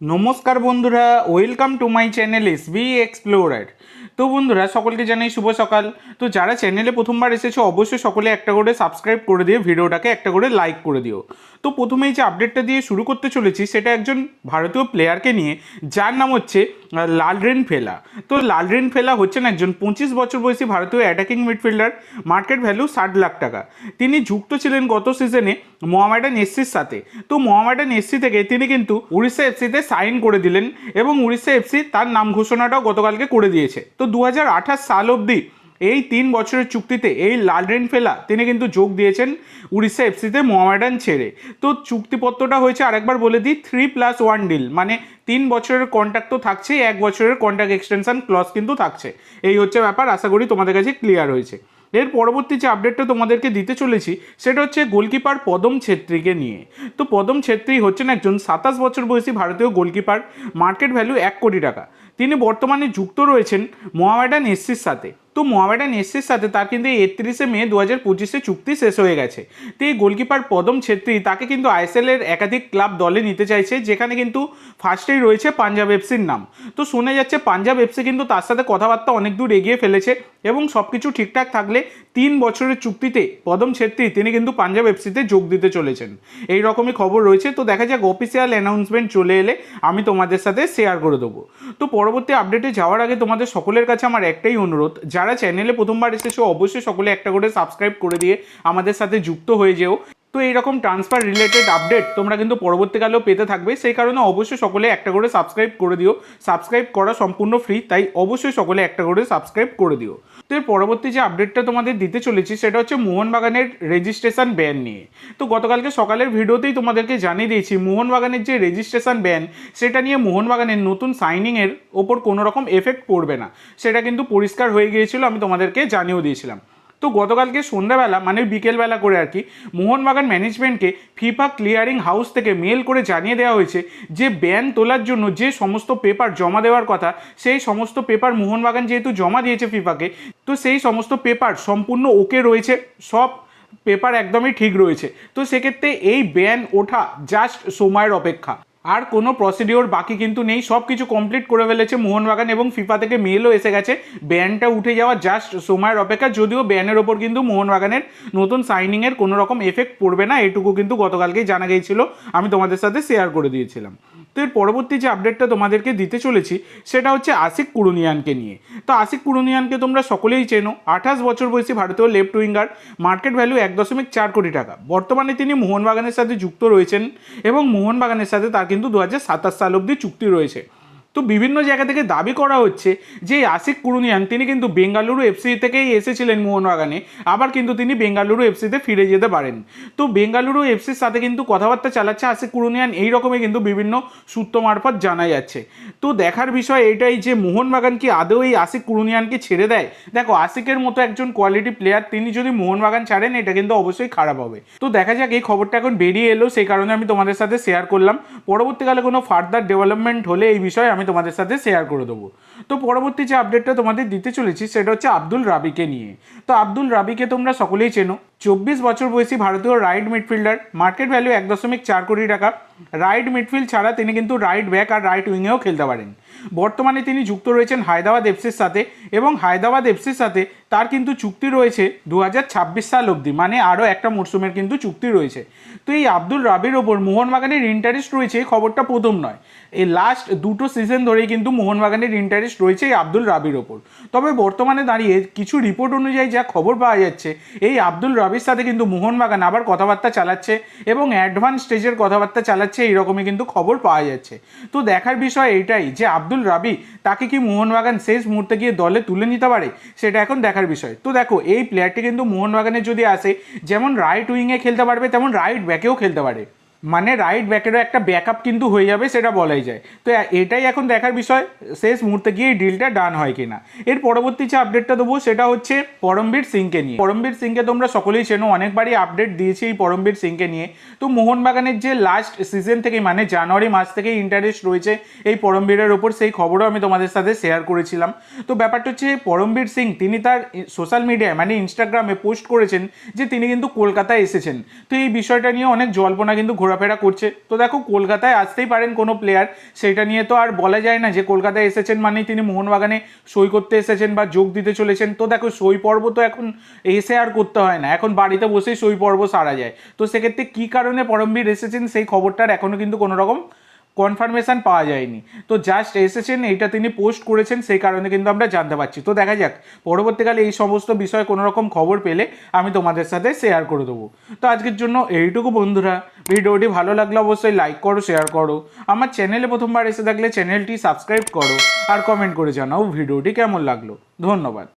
নমস্কার বন্ধুরা welcome to my channel S B explorer তো বন্ধুরা, সকলকে জানাই শুভ সকাল। তো যারা চ্যানেলে প্রথমবার এসেছ, অবশ্যই সকলে একটা করে সাবস্ক্রাইব করে দিয়ে ভিডিওটাকে একটা করে লাইক করে দিও। তো প্রথমেই যে আপডেটটা দিয়ে শুরু করতে চলেছি, সেটা একজন ভারতীয় প্লেয়ারকে নিয়ে, যার নাম হচ্ছে লালরেন ফেলা। তো লালরেন ফেলা হচ্ছেন একজন পঁচিশ বছর বয়সী ভারতীয় অ্যাটাকিং মিডফিল্ডার মার্কেট ভ্যালু ষাট লাখ টাকা। তিনি যুক্ত ছিলেন গত সিজনে মোহামেডান এসসির সাথে। তো মোহামেডান এসসি থেকে তিনি কিন্তু উড়িষ্যা এফসিতে সাইন করে দিলেন এবং উড়িষ্যা এফসি তার নাম ঘোষণাটাও গতকালকে করে দিয়েছে। তো দু হাজার আঠাশ সাল অবধি এই তিন বছরের চুক্তিতে এই লালরেন ফেলা তিনি কিন্তু যোগ দিয়েছেন উড়িষ্যা এফসিতে মোহামেডান ছেড়ে। তো চুক্তিপত্রটা হয়েছে, আরেকবার বলে দিই থ্রি প্লাস ওয়ান ডিল মানে তিন বছরের কন্ট্যাক্ট তো থাকছেই, এক বছরের কন্ট্যাক্ট এক্সটেনশন ক্লজ কিন্তু থাকছে। এই হচ্ছে ব্যাপার, আশা করি তোমাদের কাছে ক্লিয়ার হয়েছে। এর পরবর্তী যে আপডেটটা তোমাদেরকে দিতে চলেছি, সেটা হচ্ছে গোলকিপার পদম ছেত্রীকে নিয়ে। তো পদম ছেত্রী হচ্ছেন একজন সাতাশ বছর বয়সী ভারতীয় গোলকিপার মার্কেট ভ্যালু এক কোটি টাকা। তিনি বর্তমানে যুক্ত রয়েছেন মোহামেডান এসসির সাথে। তো মোহামেডান এসসির সাথে তার কিন্তু একত্রিশে মে দু হাজার পঁচিশে চুক্তি শেষ হয়ে গেছে। তো এই গোলকিপার পদম ছেত্রী তাকে কিন্তু আইএসএল এর একাধিক ক্লাব দলে নিতে চাইছে, যেখানে কিন্তু ফার্স্টেই রয়েছে পাঞ্জাব এফসির নাম। তো শোনা যাচ্ছে পাঞ্জাব এফসি কিন্তু তার সাথে কথাবার্তা অনেক দূর এগিয়ে ফেলেছে এবং সব কিছু ঠিকঠাক থাকলে তিন বছরের চুক্তিতে পদম ছেত্রী তিনি কিন্তু পাঞ্জাব এফসিতে যোগ দিতে চলেছেন। এই রকমই খবর রয়েছে। তো দেখা যাক অফিসিয়াল অ্যানাউন্সমেন্ট চলে এলে আমি তোমাদের সাথে শেয়ার করে দেবো। তো পরবর্তী আপডেটে যাওয়ার আগে তোমাদের সকলের কাছে আমার একটাই অনুরোধ যারা চ্যানেলে প্রথমবার এসেছ, অবশ্যই সকলে একটা করে সাবস্ক্রাইব করে দিয়ে আমাদের সাথে যুক্ত হয়ে যেও। তো এইরকম ট্রান্সফার রিলেটেড আপডেট তোমরা কিন্তু পরবর্তীকালেও পেতে থাকবে। সেই কারণে অবশ্যই সকলে একটা করে সাবস্ক্রাইব করে দিও। সাবস্ক্রাইব করা সম্পূর্ণ ফ্রি তাই অবশ্যই সকলে একটা করে সাবস্ক্রাইব করে দিও। তো এর পরবর্তী যে আপডেটটা তোমাদের দিতে চলেছি, সেটা হচ্ছে মোহনবাগানের রেজিস্ট্রেশন ব্যান নিয়ে। তো গতকালকে সকালের ভিডিওতেই তোমাদেরকে জানিয়ে দিয়েছি, মোহনবাগানের যে রেজিস্ট্রেশন ব্যান সেটা নিয়ে মোহনবাগানের নতুন সাইনিংয়ের ওপর কোনো রকম এফেক্ট পড়বে না। সেটা কিন্তু পরিষ্কার হয়ে গিয়েছিল, আমি তোমাদেরকে জানিয়েও দিয়েছিলাম। তো গতকালকে সন্ধ্যাবেলা মানে বিকেলবেলা করে আর কি, মোহনবাগান ম্যানেজমেন্টকে ফিফা ক্লিয়ারিং হাউস থেকে মেল করে জানিয়ে দেওয়া হয়েছে যে ব্যান তোলার জন্য যে সমস্ত পেপার জমা দেওয়ার কথা, সেই সমস্ত পেপার মোহনবাগান যেহেতু জমা দিয়েছে ফিফাকে তো সেই সমস্ত পেপার সম্পূর্ণ ওকে রয়েছে, সব পেপার একদমই ঠিক রয়েছে। তো সেক্ষেত্রে এই ব্যান ওঠা জাস্ট সময়ের অপেক্ষা। আর কোনো প্রসিডিওর বাকি কিন্তু নেই সব কিছু কমপ্লিট করে ফেলেছে মোহনবাগান এবং ফিফা থেকে মেলও এসে গেছে। ব্যানটা উঠে যাওয়া জাস্ট সময়ের অপেক্ষা, যদিও ব্যানের ওপর কিন্তু মোহনবাগানের নতুন সাইনিংয়ের কোনো রকম এফেক্ট পড়বে না, এটুকু কিন্তু গতকালকেই জানা গিয়েছিল। আমি তোমাদের সাথে শেয়ার করে দিয়েছিলাম। তো এর পরবর্তী যে আপডেটটা তোমাদেরকে দিতে চলেছি, সেটা হচ্ছে আশিক কুরুনিয়ানকে নিয়ে। তো আশিক কুরুনিয়ানকে তোমরা সকলেই চেনো। আঠাশ বছর বয়সী ভারতীয় লেফট উইঙ্গার মার্কেট ভ্যালু এক দশমিক চার কোটি টাকা। বর্তমানে তিনি মোহনবাগানের সাথে যুক্ত রয়েছেন এবং মোহনবাগানের সাথে তার কিন্তু দু হাজার সাতাশ সাল অবধি চুক্তি রয়েছে। তো বিভিন্ন জায়গা থেকে দাবি করা হচ্ছে যে আশিক কুরুনিয়ান তিনি কিন্তু বেঙ্গালুরু এফসি থেকেই এসেছিলেন মোহনবাগানে, আবার কিন্তু তিনি বেঙ্গালুরু এফসিতে ফিরে যেতে পারেন। তো বেঙ্গালুরু এফসির সাথে কিন্তু কথাবার্তা চালাচ্ছে আশিক কুরুনিয়ান এই রকমই কিন্তু বিভিন্ন সূত্র মারফত জানা যাচ্ছে। তো দেখার বিষয় এটাই যে মোহনবাগান কি আদৌ এই আশিক কুরুনিয়ানকে ছেড়ে দেয়? দেখো, আশিকের মতো একজন কোয়ালিটি প্লেয়ার তিনি যদি মোহনবাগান ছাড়েন, এটা কিন্তু অবশ্যই খারাপ হবে। তো দেখা যাক, এই খবরটা এখন বেরিয়ে এলো, সেই কারণে আমি তোমাদের সাথে শেয়ার করলাম। পরবর্তীকালে কোনো ফার্দার ডেভেলপমেন্ট হলে এই বিষয়ে আমি তোমাদের সাথে শেয়ার করে দেবো। তো পরবর্তী যে আপডেটটা তোমাদের দিতে চলেছি, সেটা হচ্ছে আব্দুল রাবিকে নিয়ে। তো আব্দুল রাবিকে তোমরা সকলেই চেনো। চব্বিশ বছর বয়সী ভারতীয় রাইট মিডফিল্ডার মার্কেট ভ্যালু এক দশমিক চার কোটি টাকা। রাইট মিডফিল্ড ছাড়া তিনি কিন্তু রাইট ব্যাক আর রাইট উইংয়েও খেলতে পারেন। বর্তমানে তিনি যুক্ত রয়েছেন হায়দ্রাবাদ এফসির সাথে এবং হায়দ্রাবাদ এফসির সাথে তার কিন্তু চুক্তি রয়েছে দু হাজার ছাব্বিশ সাল অবধি। মানে আরও একটা মরশুমের কিন্তু চুক্তি রয়েছে। তো এই আব্দুল রাবির ওপর মোহনবাগানের ইন্টারেস্ট রয়েছে খবরটা প্রথম নয়। এই লাস্ট দুটো সিজন ধরেই কিন্তু মোহনবাগানের ইন্টারেস্ট রয়েছে এই আব্দুল রাবির ওপর। তবে বর্তমানে দাঁড়িয়ে কিছু রিপোর্ট অনুযায়ী যা খবর পাওয়া যাচ্ছে, এই আব্দুল রাবির সাথে কিন্তু মোহনবাগান আবার কথাবার্তা চালাচ্ছে এবং অ্যাডভান্স স্টেজের কথাবার্তা চালাচ্ছে, এইরকমই কিন্তু খবর পাওয়া যাচ্ছে। তো দেখার বিষয় এইটাই যে আব্দুল রাবি তাকে কি মোহনবাগান শেষ মুহূর্তে গিয়ে দলে তুলে নিতে পারে, সেটা এখন দেখার বিষয়। তো দেখো, এই প্লেয়ারটি কিন্তু মোহনবাগানে যদি আসে, যেমন রাইট উইংয়ে খেলতে পারবে, তেমন রাইট ব্যাকেও খেলতে পারে। মানে রাইট ব্যাকেরও একটা ব্যাকআপ কিন্তু হয়ে যাবে, সেটা বলাই যায়। তো এটাই এখন দেখার বিষয়, শেষ মুহূর্তে গিয়ে এই ডিলটা ডান হয় কিনা। এর পরবর্তী যে আপডেটটা দেবো, সেটা হচ্ছে পরমবীর সিংকে নিয়ে। পরমবীর সিংকে তোমরা সকলেই চেনো, অনেকবারই আপডেট দিয়েছি এই পরমবীর সিংকে নিয়ে। তো মোহনবাগানের যে লাস্ট সিজন থেকে মানে জানুয়ারি মাস থেকে ইন্টারেস্ট রয়েছে এই পরমবীরের ওপর, সেই খবরও আমি তোমাদের সাথে শেয়ার করেছিলাম। তো ব্যাপারটা হচ্ছে, পরমবীর সিং, তিনি তার সোশ্যাল মিডিয়ায় মানে ইনস্টাগ্রামে পোস্ট করেছেন যে তিনি কিন্তু কলকাতায় এসেছেন। তো এই বিষয়টা নিয়ে অনেক জল্পনা কিন্তু ঘোরা ঘোরাফেরা করছে। তো দেখো, কলকাতায় আসতেই পারেন কোনো প্লেয়ার সেটা নিয়ে তো আর বলা যায় না যে কলকাতায় এসেছেন মানেই তিনি মোহনবাগানে সই করতে এসেছেন বা যোগ দিতে চলেছেন। তো দেখো, সই পর্ব তো এখন এসে আর করতে হয় না। এখন বাড়িতে বসেই সই পর্ব সারা যায়। তো সেক্ষেত্রে কী কারণে পরমবীর এসেছেন সেই খবরটার এখনও কিন্তু কোনো রকম কনফার্মেশন পাওয়া যায়নি। তো জাস্ট এসেছেন, এইটা তিনি পোস্ট করেছেন, সেই কারণে কিন্তু আমরা জানতে পারছি। তো দেখা যাক, পরবর্তীকালে এই সমস্ত বিষয়ে কোনো রকম খবর পেলে আমি তোমাদের সাথে শেয়ার করে দেবো। তো আজকের জন্য এইটুকু বন্ধুরা। ভিডিওটি ভালো লাগলে অবশ্যই লাইক করো শেয়ার করো। আমার চ্যানেলে প্রথমবার এসে থাকলে চ্যানেলটি সাবস্ক্রাইব করো আর কমেন্ট করে জানাও ভিডিওটি কেমন লাগল। ধন্যবাদ।